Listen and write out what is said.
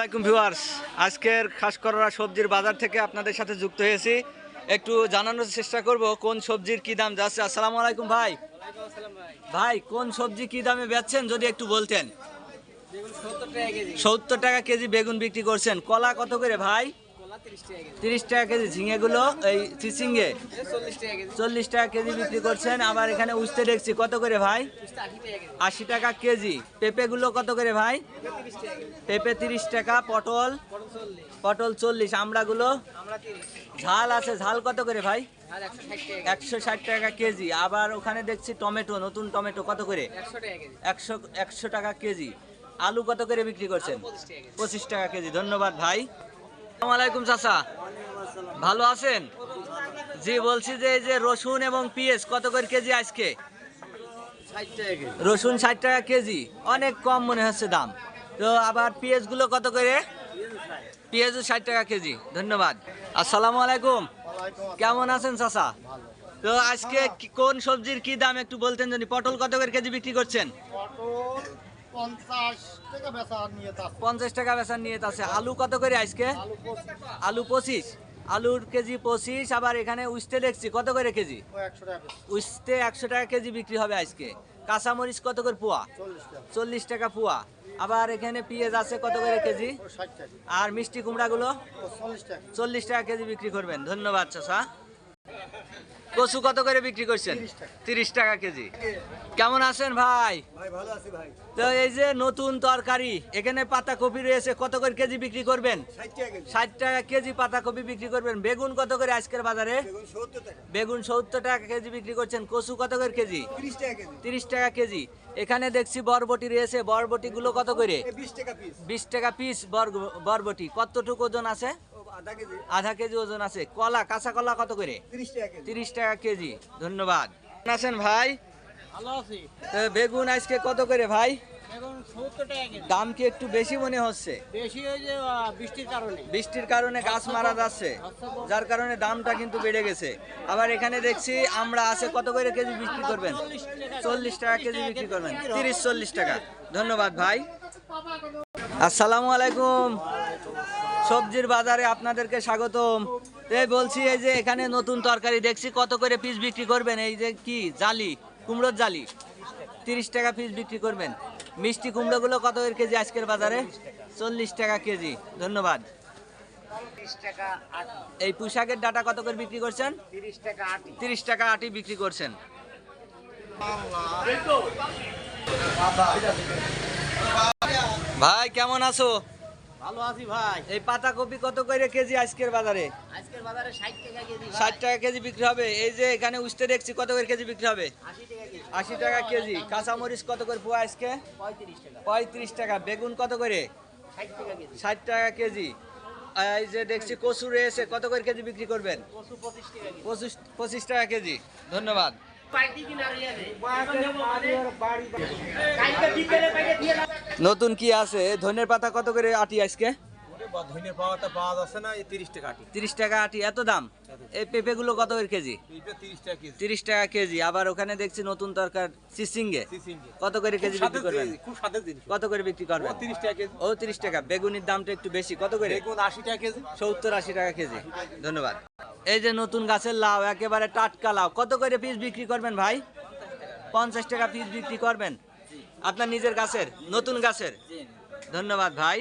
আসসালামাইকুম ভিউয়ার্স আজকের খাস করা সবজির বাজার থেকে আপনাদের সাথে যুক্ত হয়েছি। একটু জানানোর চেষ্টা করব কোন সবজির কি দাম যাচ্ছে? আসসালামু আলাইকুম ভাই। ভাই কোন সবজি কি দামে বেচছেন? যদি একটু বলতেন। সত্তর টাকা কেজি বেগুন বিক্রি করছেন। কলা কত করে ভাই? তিরিশ টাকা কেজি ঝিঙেগুলো এই চিচিঙ্গে চল্লিশ টাকা কেজি বিক্রি করছেন আবার এখানে উস্তে দেখছি কত করে ভাই আশি টাকা কেজি পেঁপেগুলো কত করে ভাই পেঁপে তিরিশ টাকা পটল পটল চল্লিশ আমড়াগুলো ঝাল আছে ঝাল কত করে ভাই একশো ষাট টাকা কেজি আবার ওখানে দেখছি টমেটো নতুন টমেটো কত করে একশো একশো টাকা কেজি আলু কত করে বিক্রি করছেন পঁচিশ টাকা কেজি ধন্যবাদ ভাই আলাইকুম, চাচা। ভালো আছেন? জি, বলছি যে এই যে রসুন এবং পিঁয়াজ, কত করে কেজি আজকে? রসুন ষাট টাকা কেজি, অনেক কম মনে হচ্ছে দাম। তো আবার পেঁয়াজগুলো কত করে? পেঁয়াজও ষাট টাকা কেজি, ধন্যবাদ। আসসালামু আলাইকুম। কেমন আছেন, চাচা? তো আজকে কোন সবজির কি দাম একটু বলতেন যদি। পটল কত করে কেজি বিক্রি করছেন? পঞ্চাশ টাকা বেচার নিয়ে আছে আলু কত করে আজকে? আলু পঁচিশ। আলুর কেজি পঁচিশ আবার এখানে উস্তে দেখছি। কত করে কেজি? ও একশো টাকা উস্তে একশো টাকা কেজি বিক্রি হবে আজকে। কাঁচামরিচ কত করে পোয়া? চল্লিশ টাকা। পোয়া। আবার এখানে পেঁয়াজ আছে কত করে কেজি? আর মিষ্টি কুমড়াগুলো? চল্লিশ টাকা। কেজি বিক্রি করবেন। ধন্যবাদ চাষা কচু কত করে বিক্রি করছেন? তিরিশ টাকা। কেজি। কেমন আছেন ভাই? তো এই যে নতুন তরকারি এখানে পাতা কপি রয়েছে কত করে কেজি বিক্রি করবেন? ষাট টাকা কেজি। পাতা কপি বিক্রি করবেন। বেগুন কত করে আজকের বাজারে? বেগুন সত্তর টাকা। কেজি বিক্রি করছেন। কচু কত করে কেজি? তিরিশ টাকা কেজি। এখানে দেখছি বরবটি রয়েছে। বরবটি গুলো কত করে? বিশ টাকা পিস বিশ টাকা পিস বরবটি। কতটুকু ওজন আছে? আধা কেজি। ওজন আছে। কলা কাঁচা কলা কত করে? তিরিশ টাকা কেজি। তিরিশ টাকা কেজি। ধন্যবাদ। আছেন ভাই? ভালো আছি। বেগুন আজকে কত করে ভাই? দাম কি একটু বেশি মনে হচ্ছে? বেশি যে বৃষ্টির কারণে। বৃষ্টির কারণে গাছ মারা যাচ্ছে। যার কারণে দামটা কিন্তু বেড়ে গেছে। আবার এখানে দেখছি আমরা আছে কত করে কেজি বিক্রি করবেন? চল্লিশ টাকা কেজি। বিক্রি করবেন। তিরিশ চল্লিশ টাকা। ধন্যবাদ ভাই। আসসালামু আলাইকুম। সবজির বাজারে আপনাদেরকে স্বাগতম। এই বলছি এই যে এখানে নতুন তরকারি দেখছি কত করে পিস বিক্রি করবেন? এই যে কি? জালি কুমড়োর জালি। তিরিশ টাকা পিস বিক্রি করবেন। মিষ্টি কুমড়োগুলো কত করে কেজি আজকের বাজারে? চল্লিশ টাকা কেজি। ধন্যবাদ। এই পোশাকের ডাটা কত করে বিক্রি করছেন? তিরিশ টাকা আটি। তিরিশ টাকা আটি বিক্রি করছেন। ভাই কেমন আছো? ভালো আছি ভাই। এই পাতা কপি কত করে কেজি আজকের বাজারে? আজকের বাজারে ষাট টাকা কেজি ষাট টাকা কেজি বিক্রি হবে। এই যে এখানে উঠতে দেখছি কত করে কেজি বিক্রি হবে? আশি টাকা কেজি। কত করে পোয়া আজকে? পঁয়ত্রিশ টাকা। পঁয়ত্রিশ টাকা। বেগুন কত করে? ষাট টাকা কেজি। ষাট টাকা কেজি। এই যে দেখছি কচু রয়েছে। কত করে কেজি বিক্রি করবেন? কচু পঁচিশ টাকা কেজি। পঁচিশ পঁচিশ টাকা কেজি। ধন্যবাদ। নতুন কি আছে? ধনের পাতা কত করে আটি আজকে? পাওয়াটা পাওয়া যাচ্ছে না তিরিশ টাকা আটি। তিরিশ টাকা আটি এত দাম? এই পেঁপে গুলো কত করে কেজি? তিরিশ টাকা কেজি। আবার ওখানে দেখছি নতুন তরকার চিচিঙ্গে সিসিঙ্গে কত করে কেজি বিক্রি করবেন? কত করে বিক্রি করবেন? ও তিরিশ টাকা কেজি। ও তিরিশ টাকা। বেগুনির দামটা একটু বেশি। কত করে? আশি টাকা কেজি। সত্তর আশি টাকা কেজি। ধন্যবাদ। এই যে নতুন গাছের লাউ একেবারে টাটকা লাউ। কত করে পিস বিক্রি করবেন ভাই? পঞ্চাশ টাকা পিস বিক্রি করবেন? আপনার নিজের গাছের নতুন গাছের? ধন্যবাদ ভাই।